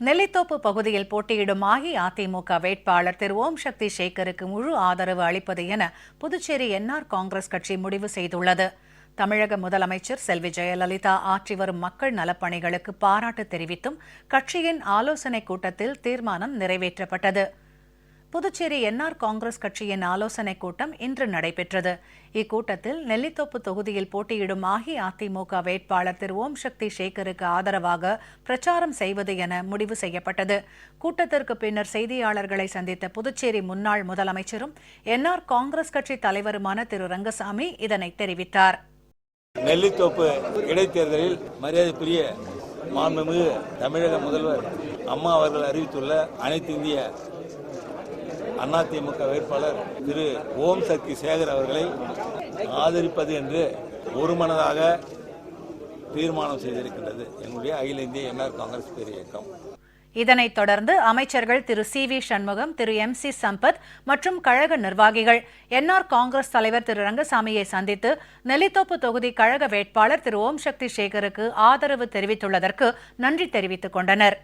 நெல்லித்தோப்பு பகுதியில் போட்டியிடும் அஇஅதிமுக வேட்பாளர் திரு ஓம் சக்தி சேகருக்கு முழு ஆதரவு அளிப்பது என புதுச்சேரி என்ஆர் காங்கிரஸ் கட்சி முடிவு செய்துள்ளது. தமிழக முதலமைச்சர் செல்வி ஜெயலலிதா ஆற்றி வரும் மக்கள் நலப்பணிகளுக்கு பாராட்டு தெரிவித்தும் கட்சியின் ஆலோசனைக் கூட்டத்தில் தீர்மானம் நிறைவேற்றப்பட்டது. புதுச்சேரி என்ஆர் காங்கிரஸ் கட்சியின் ஆலோசனைக் கூட்டம் இன்று நடைபெற்றது. இக்கூட்டத்தில் நெல்லித்தோப்பு தொகுதியில் போட்டியிடும் அஇஅதிமுக வேட்பாளர் திரு ஓம் சக்தி சேகருக்கு ஆதரவாக பிரச்சாரம் செய்வது என முடிவு செய்யப்பட்டது. கூட்டத்திற்கு பின்னர் செய்தியாளர்களை சந்தித்த புதுச்சேரி முன்னாள் முதலமைச்சரும் என்ஆர் காங்கிரஸ் கட்சி தலைவருமான திரு ரங்கசாமி இதனை தெரிவித்தார். நெல்லித்தோப்பு இடைத்தேர்தலில் மரியாதைக்குரிய மாண்புமிகு தமிழக முதல்வர் அம்மா அவர்கள் அறிவித்துள்ள அனைத்து இந்திய அதிமுக வேட்பாளர் திரு ஓம் சக்தி சேகர் அவர்களை ஆதரிப்பது என்று ஒருமனதாக தீர்மானம் செய்திருக்கின்றது. என்னுடைய அகில இந்திய என்ஆர் காங்கிரஸ் பேர் இயக்கம். இதனைத் தொடர்ந்து அமைச்சர்கள் Thiru C V Shanmugam Thiru M C Sampath மற்றும் கழக நிர்வாகிகள் என்ஆர் காங்கிரஸ் தலைவர் திரு ரங்கசாமியை சந்தித்து நெல்லித்தோப்பு தொகுதி கழக வேட்பாளர் திரு ஓம் சக்தி சேகருக்கு ஆதரவு தெரிவித்துள்ளதற்கு நன்றி தெரிவித்துக் கொண்டனர்.